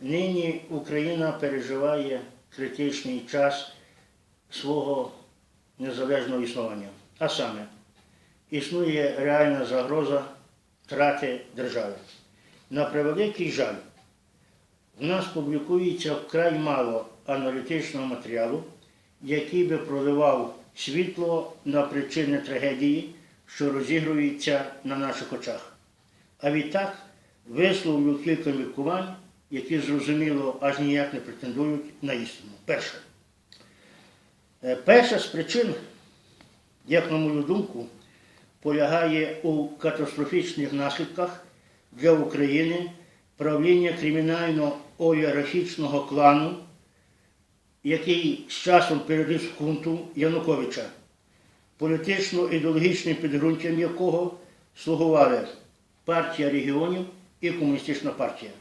Нині Україна переживає критичний час свого незалежного існування. А саме, існує реальна загроза втрати держави. На превеликий жаль, в нас публікується вкрай мало аналітичного матеріалу, який би проливав світло на причини трагедії, що розігрується на наших очах. А відтак висловлю кілька міркувань, які зрозуміло аж ніяк не претендують на істину. Перше. Е, Перша з причин, як на мою думку, полягає у катастрофічних наслідках для України правління кримінально-олігархічного клану, який з часом переріс хунту Януковича, політично-ідеологічним підґрунтям якого слугували партія регіонів і комуністична партія.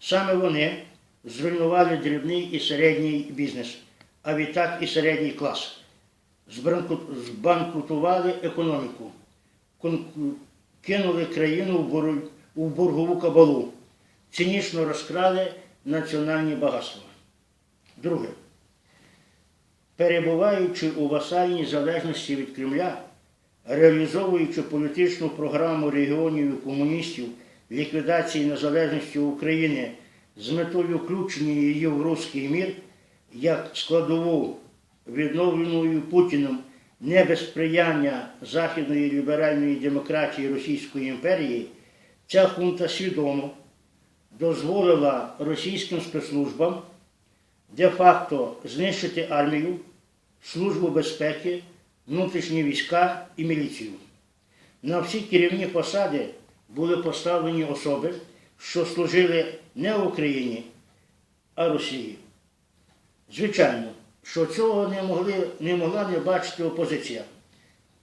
Саме вони зруйнували дрібний і середній бізнес, а відтак і середній клас, збанкрутували економіку, кинули країну у боргову кабалу, цинічно розкрали національні багатства. Друге. Перебуваючи у васальній залежності від Кремля, реалізовуючи політичну програму регіонів і комуністів ліквідації незалежності України з метою включення її в руський мір як складову відновленою Путіним не без сприяння західної ліберальної демократії Російської імперії, ця хунта свідомо дозволила російським спецслужбам де-факто знищити армію, службу безпеки, внутрішні війська і міліцію. На всі керівні посади були поставлені особи, що служили не Україні, а Росії. Звичайно, що цього не, могли, не могла не бачити опозиція,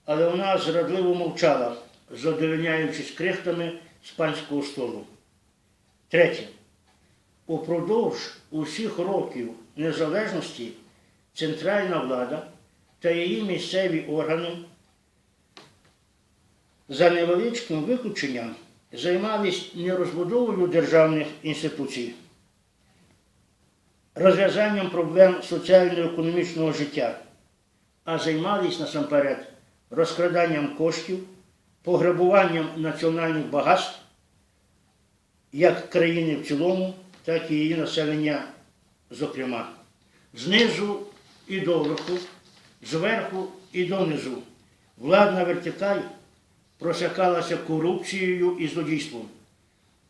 але вона зрадливо мовчала, задовольняючись крихтами з панського столу. Третє. Упродовж усіх років незалежності центральна влада та її місцеві органи за невеличким виключенням займалися не розбудовою державних інституцій, розв'язанням проблем соціально-економічного життя, а займалися насамперед розкраданням коштів, пограбуванням національних багатств як країни в цілому, так і її населення, зокрема. Знизу і доверху, зверху і донизу. Владна вертикаль просякалася корупцією і злодійством,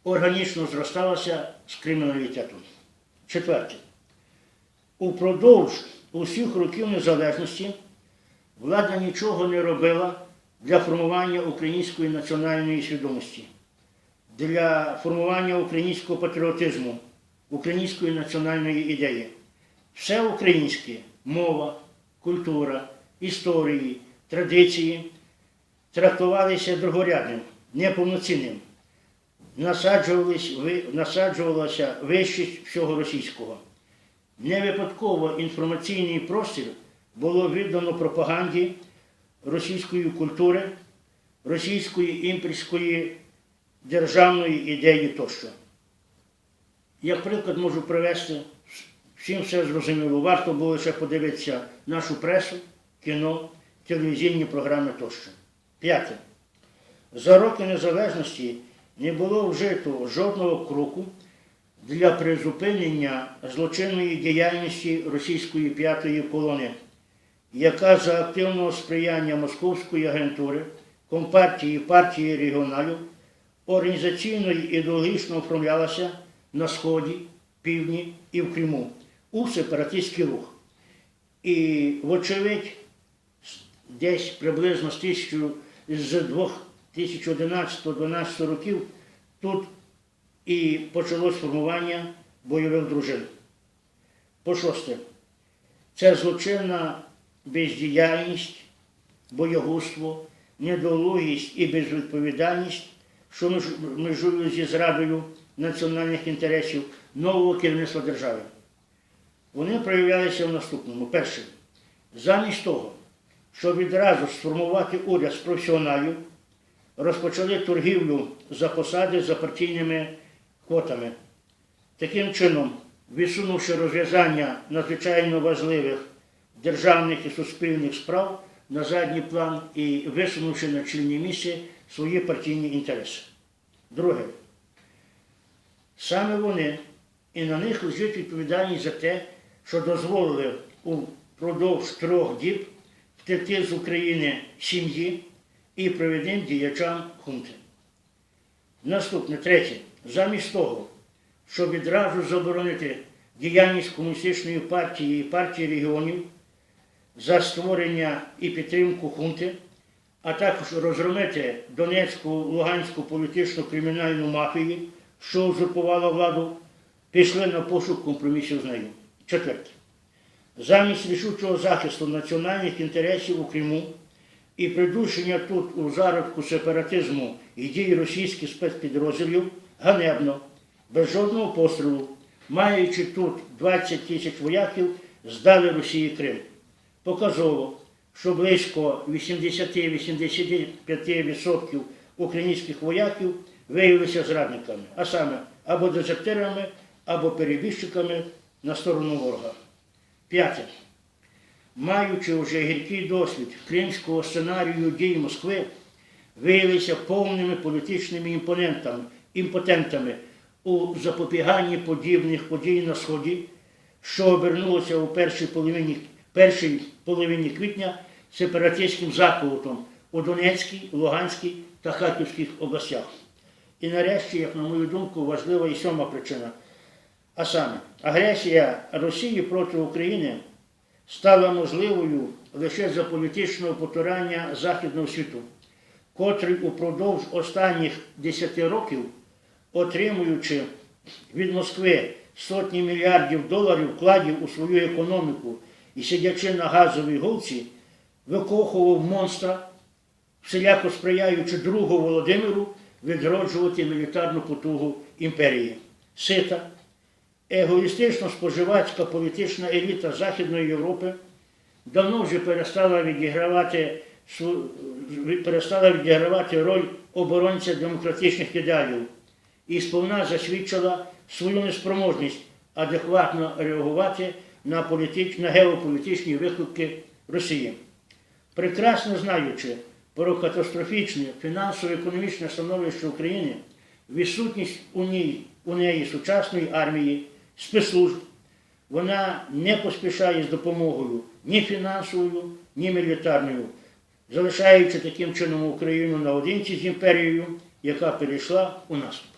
органічно зросталася з криміналітетом. Четверте. Упродовж усіх років незалежності влада нічого не робила для формування української національної свідомості для формування українського патріотизму, української національної ідеї. Все українське мова, культура, історії, традиції трактувалися другорядним, неповноцінним. Насаджувалася вищість всього російського. Не випадково інформаційний простір було віддано пропаганді російської культури, російської імперської державної ідеї тощо. Як приклад можу привести, всім все зрозуміло, варто було лише подивитися нашу пресу, кіно, телевізійні програми тощо. П'яте. За роки незалежності не було вжито жодного кроку для призупинення злочинної діяльності російської п'ятої колони, яка за активного сприяння московської агентури, компартії партії регіоналів організаційно і ідеологічно оформлялася на Сході, Півдні і в Криму у сепаратистський рух. І, вочевидь, десь приблизно з 1000 з 2011-2012 років тут і почалось формування бойових дружин. По шосте, це злочинна бездіяльність, боягузтво, недолугість і безвідповідальність, що меж- межують зі зрадою національних інтересів нового керівництва держави. Вони проявлялися в наступному. Перше, замість того, щоб відразу сформувати уряд з професіоналів, розпочали торгівлю за посади за партійними квотами. Таким чином, відсунувши розв'язання надзвичайно важливих державних і суспільних справ на задній план і висунувши на чільні місце свої партійні інтереси. Друге, саме вони і на них лежить відповідальність за те, що дозволили упродовж трьох діб втекти з України сім'ї і провідним діячам хунти. Наступне, третє. Замість того, щоб відразу заборонити діяльність комуністичної партії і партії регіонів за створення і підтримку хунти, а також розгромити Донецьку, Луганську політичну кримінальну мафію, що узурпувала владу, пішли на пошук компромісів з нею. Четверте. Замість рішучого захисту національних інтересів у Криму і придушення тут у зародку сепаратизму і дій російських спецпідрозділів ганебно, без жодного пострілу, маючи тут 20 тисяч вояків, здали Росії Крим. Показово, що близько 80-85% українських вояків виявилися зрадниками, а саме або дезертирами, або перебіжчиками на сторону ворога. П'яте. Маючи вже гіркий досвід кримського сценарію дій Москви, виявилися повними політичними імпонентами, імпотентами у запобіганні подібних подій на Сході, що обернулося у першій половині, першій половині квітня сепаратистським заколотом у Донецькій, Луганській та Харківських областях. І нарешті, як на мою думку, важлива і сьома причина. А саме, агресія Росії проти України стала можливою лише за політичного потурання Західного світу, котрий упродовж останніх 10 років, отримуючи від Москви сотні мільярдів доларів вкладів у свою економіку і сидячи на газовій голці, викохував монстра, всіляко сприяючи другу Володимиру відроджувати мілітарну потугу імперії. Сита, егоїстично споживацька політична еліта Західної Європи давно вже перестала відігравати, перестала відігравати роль оборонця демократичних ідеалів і сповна засвідчила свою неспроможність адекватно реагувати на, політич, на геополітичні виклики Росії. Прекрасно знаючи про катастрофічне фінансово-економічне становище України, відсутність у ній у неї сучасної армії, спецслужб, вона не поспішає з допомогою ні фінансовою, ні мілітарною, залишаючи таким чином Україну наодинці з імперією, яка перейшла у наступ.